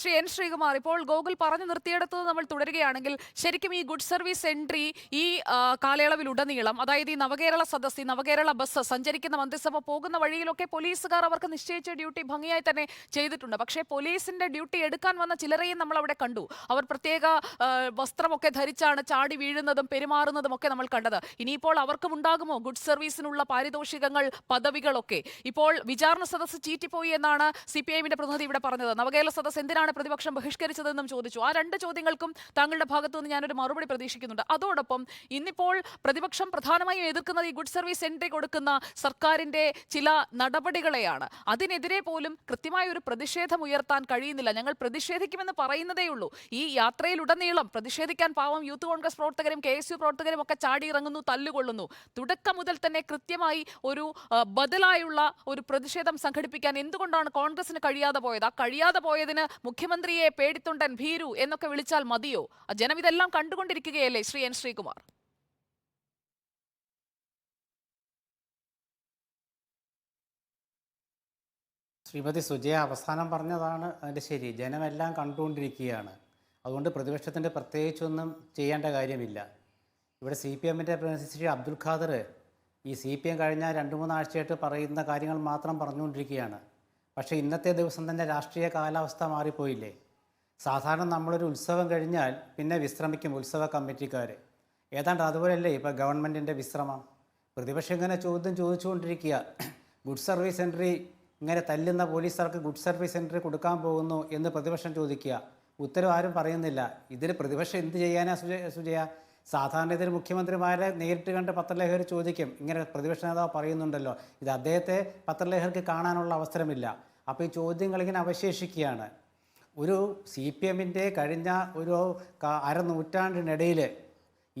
Shri N Sreekumar ഇപ്പോൾ ഗോകുൽ പറഞ്ഞു നിർത്തിയെടുത്തത് നമ്മൾ തുടരുകയാണെങ്കിൽ ശരിക്കും ഈ ഗുഡ് സർവീസ് എൻട്രി ഈ കാലയളവിലുടനീളം അതായത് ഈ നവകേരള സദസ് ഈ നവകേരള ബസ് സഞ്ചരിക്കുന്ന മന്ത്രിസഭ പോകുന്ന വഴിയിലൊക്കെ പോലീസുകാർ അവർക്ക് നിശ്ചയിച്ച ഡ്യൂട്ടി ഭംഗിയായി തന്നെ ചെയ്തിട്ടുണ്ട്. പക്ഷേ പോലീസിന്റെ ഡ്യൂട്ടി എടുക്കാൻ വന്ന ചിലരെയും നമ്മൾ അവിടെ കണ്ടു. അവർ പ്രത്യേക വസ്ത്രമൊക്കെ ധരിച്ചാണ് ചാടി വീഴുന്നതും പെരുമാറുന്നതും ഒക്കെ നമ്മൾ കണ്ടത്. ഇനിയിപ്പോൾ അവർക്കും ഉണ്ടാകുമോ ഗുഡ് സർവീസിനുള്ള പാരിതോഷികങ്ങൾ പദവികളൊക്കെ? ഇപ്പോൾ വിചാരണ സദസ്സ് ചീറ്റിപ്പോയി എന്നാണ് സി പി ഐഎമ്മിന്റെ പ്രതിനിധി ഇവിടെ പറഞ്ഞത്. നവകേരള സദസ്സ് എന്തിനാണ് പ്രതിപക്ഷം ബഹിഷ്കരിച്ചതെന്നും ചോദിച്ചു. ആ രണ്ട് ചോദ്യങ്ങൾക്കും താങ്കളുടെ ഭാഗത്തുനിന്ന് ഞാനൊരു മറുപടി പ്രതീക്ഷിക്കുന്നുണ്ട്. അതോടൊപ്പം ഇന്നിപ്പോൾ പ്രതിപക്ഷം പ്രധാനമായും എതിർക്കുന്നത് ഈ ഗുഡ് സർവീസ് എൻട്രി കൊടുക്കുന്ന സർക്കാരിന്റെ ചില നടപടികളെയാണ്. അതിനെതിരെ പോലും കൃത്യമായ ഒരു പ്രതിഷേധം ഉയർത്താൻ കഴിയുന്നില്ല. ഞങ്ങൾ പ്രതിഷേധിക്കുമെന്ന് പറയുന്നതേ ഉള്ളൂ. ഈ യാത്രയിലുടനീളം പ്രതിഷേധിക്കാൻ പാവം യൂത്ത് കോൺഗ്രസ് പ്രവർത്തകരും കെ എസ് യു പ്രവർത്തകരും ഒക്കെ ചാടിയിറങ്ങുന്നു തല്ലുകൊള്ളുന്നു. തുടക്കം മുതൽ തന്നെ കൃത്യമായി ഒരു ബദലായുള്ള ഒരു പ്രതിഷേധം സംഘടിപ്പിക്കാൻ എന്തുകൊണ്ടാണ് കോൺഗ്രസിന് കഴിയാതെ പോയത്? ആ കഴിയാതെ പോയതിന് മുഖ്യമന്ത്രിയെ പേടിത്തൊണ്ടൻ ഭീരു എന്നൊക്കെ വിളിച്ചാൽ മതിയോ? ജനം ഇതെല്ലാം കണ്ടുകൊണ്ടിരിക്കുകയല്ലേ ശ്രീ എൻ ശ്രീകുമാർ? ശ്രീമതി സുജയ അവസാനം പറഞ്ഞതാണ് അതിന്റെ ശരി ജനമെല്ലാം കണ്ടുകൊണ്ടിരിക്കുകയാണ്. അതുകൊണ്ട് പ്രതിപക്ഷത്തിന്റെ പ്രത്യേകിച്ചൊന്നും ചെയ്യേണ്ട കാര്യമില്ല. ഇവിടെ സി പി എമ്മിന്റെ ശ്രീ അബ്ദുൽ ഖാദർ ഈ സി പി എം കഴിഞ്ഞ രണ്ട് മൂന്നാഴ്ചയായിട്ട് പറയുന്ന കാര്യങ്ങൾ മാത്രം പറഞ്ഞുകൊണ്ടിരിക്കുകയാണ്. പക്ഷേ ഇന്നത്തെ ദിവസം തന്നെ രാഷ്ട്രീയ കാലാവസ്ഥ മാറിപ്പോയില്ലേ? സാധാരണ നമ്മളൊരു ഉത്സവം കഴിഞ്ഞാൽ പിന്നെ വിശ്രമിക്കും ഉത്സവ കമ്മിറ്റിക്കാർ ഏതാണ്ട് അതുപോലെയല്ലേ ഇപ്പോൾ ഗവൺമെന്റിന്റെ വിശ്രമം? പ്രതിപക്ഷം ഇങ്ങനെ ചോദ്യം ചോദിച്ചുകൊണ്ടിരിക്കുക. ഗുഡ് സർവീസ് എൻട്രി ഇങ്ങനെ തല്ലുന്ന പോലീസുകാർക്ക് ഗുഡ് സർവീസ് എൻട്രി കൊടുക്കാൻ പോകുന്നു എന്ന് പ്രതിപക്ഷം ചോദിക്കുക. ഉത്തരവ് ആരും പറയുന്നില്ല. ഇതിൽ പ്രതിപക്ഷം എന്ത് ചെയ്യാനാ സുജയ? സാധാരണ ഇതിൽ മുഖ്യമന്ത്രിമാരെ നേരിട്ട് കണ്ട് പത്രലേഖകർ ചോദിക്കും. ഇങ്ങനെ പ്രതിപക്ഷ നേതാവ് പറയുന്നുണ്ടല്ലോ. ഇത് അദ്ദേഹത്തെ പത്രലേഖകർക്ക് കാണാനുള്ള അവസരമില്ല. അപ്പോൾ ഈ ചോദ്യങ്ങൾ ഇങ്ങനെ അവശേഷിക്കുകയാണ്. ഒരു സി പി എമ്മിന്റെ കഴിഞ്ഞ ഒരു അരനൂറ്റാണ്ടിനിടയിൽ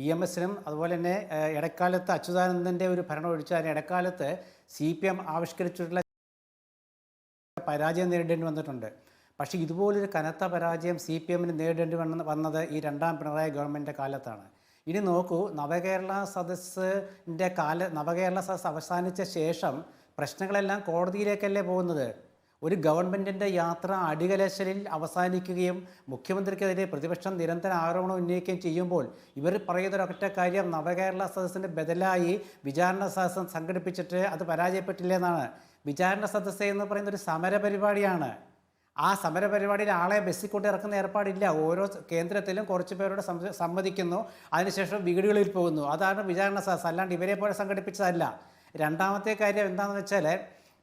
ഇ എം എസിനും അതുപോലെ തന്നെ ഇടക്കാലത്ത് അച്യുതാനന്ദന്റെ ഒരു ഭരണം ഒഴിച്ചാൽ ഇടക്കാലത്ത് സി പി എം ആവിഷ്കരിച്ചിട്ടുള്ള പരാജയം നേരിടേണ്ടി വന്നിട്ടുണ്ട്. പക്ഷേ ഇതുപോലൊരു കനത്ത പരാജയം സി പി എമ്മിന് നേരിടേണ്ടി വന്ന വന്നത് ഈ രണ്ടാം പിണറായി ഗവൺമെന്റിന്റെ കാലത്താണ്. ഇനി നോക്കൂ നവകേരള സദസ്സിന്റെ കാല നവകേരള സദസ്സ് അവസാനിച്ച ശേഷം പ്രശ്നങ്ങളെല്ലാം കോടതിയിലേക്കല്ലേ പോകുന്നത്? ഒരു ഗവൺമെന്റിന്റെ യാത്ര അടികലശലിൽ അവസാനിക്കുകയും മുഖ്യമന്ത്രിക്കെതിരെ പ്രതിപക്ഷം നിരന്തര ആരോപണം ഉന്നയിക്കുകയും ചെയ്യുമ്പോൾ ഇവർ പറയുന്ന ഒരൊറ്റ കാര്യം നവകേരള സദസ്സിന് ബദലായി വിചാരണ സദസ്സം സംഘടിപ്പിച്ചിട്ട് അത് പരാജയപ്പെട്ടില്ലെന്നാണ് വിചാരണ സദസ്സ് എന്ന് പറയുന്ന ഒരു സമര പരിപാടിയാണ് ആ സമര പരിപാടിയിൽ ആളെ ബസ്സിൽ കൊണ്ട് ഇറക്കുന്ന ഏർപ്പാടില്ല. ഓരോ കേന്ദ്രത്തിലും കുറച്ച് പേരോട് സമ്മതിക്കുന്നു. അതിനുശേഷം വീടുകളിൽ പോകുന്നു. അതാണ് വിചാരണ സദസ്സ്. അല്ലാണ്ട് ഇവരെ പോലെ സംഘടിപ്പിച്ചതല്ല. രണ്ടാമത്തെ കാര്യം എന്താണെന്ന് വെച്ചാൽ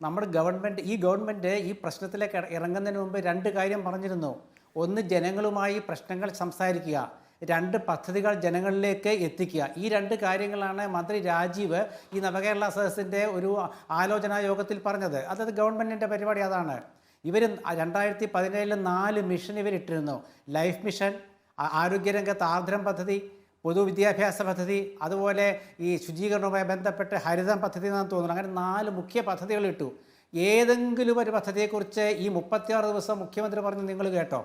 നമ്മുടെ ഗവൺമെന്റ് ഈ ഗവൺമെന്റ് ഈ പ്രശ്നത്തിലേക്ക് ഇറ- ഇറങ്ങുന്നതിന് മുമ്പ് രണ്ട് കാര്യം പറഞ്ഞിരുന്നു. ഒന്ന് ജനങ്ങളുമായി പ്രശ്നങ്ങൾ സംസാരിക്കുക. രണ്ട് പദ്ധതികൾ ജനങ്ങളിലേക്ക് എത്തിക്കുക. ഈ രണ്ട് കാര്യങ്ങളാണ് മന്ത്രി രാജീവ് ഈ നവകേരള സദസ്സിന്റെ ഒരു ആലോചനാ യോഗത്തിൽ പറഞ്ഞത്. അതത് ഗവൺമെന്റിന്റെ പരിപാടി അതാണ്. ഇവർ രണ്ടായിരത്തി പതിനേഴിൽ നാല് മിഷൻ ഇവരിട്ടിരുന്നു. ലൈഫ് മിഷൻ ആരോഗ്യരംഗത്ത് ആർദ്രം പദ്ധതി പൊതുവിദ്യാഭ്യാസ പദ്ധതി അതുപോലെ ഈ ശുചീകരണവുമായി ബന്ധപ്പെട്ട് ഹരിതം പദ്ധതി എന്നാണ് തോന്നുന്നു അങ്ങനെ നാല് മുഖ്യ പദ്ധതികൾ ഇട്ടു. ഏതെങ്കിലും ഒരു പദ്ധതിയെക്കുറിച്ച് ഈ മുപ്പത്തിയാറ് ദിവസം മുഖ്യമന്ത്രി പറഞ്ഞു നിങ്ങൾ കേട്ടോ.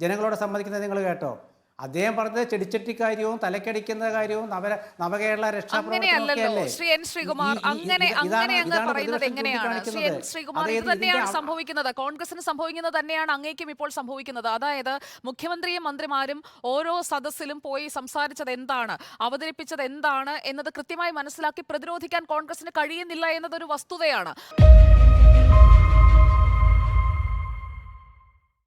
ജനങ്ങളോട് സംബന്ധിക്കുന്നത് നിങ്ങൾ കേട്ടോ. അദ്ദേഹം പറഞ്ഞത് ചെടിച്ചട്ടി കാര്യവും തലക്കടിക്കുന്ന കാര്യവും നവ നവകേരള അങ്ങനെയല്ലല്ലോ. ശ്രീ എൻ ശ്രീകുമാർ അങ്ങനെ അങ്ങനെ അങ്ങ് പറയുന്നത് എങ്ങനെയാണ്? ശ്രീ എൻ ശ്രീകുമാർ ഇത് തന്നെയാണ് സംഭവിക്കുന്നത്. കോൺഗ്രസിന് സംഭവിക്കുന്നത് തന്നെയാണ് അങ്ങേക്കും ഇപ്പോൾ സംഭവിക്കുന്നത്. അതായത് മുഖ്യമന്ത്രിയും മന്ത്രിമാരും ഓരോ സദസ്സിലും പോയി സംസാരിച്ചത് എന്താണ് അവതരിപ്പിച്ചത് എന്താണ് എന്നത് കൃത്യമായി മനസ്സിലാക്കി പ്രതിരോധിക്കാൻ കോൺഗ്രസിന് കഴിയുന്നില്ല എന്നതൊരു വസ്തുതയാണ്.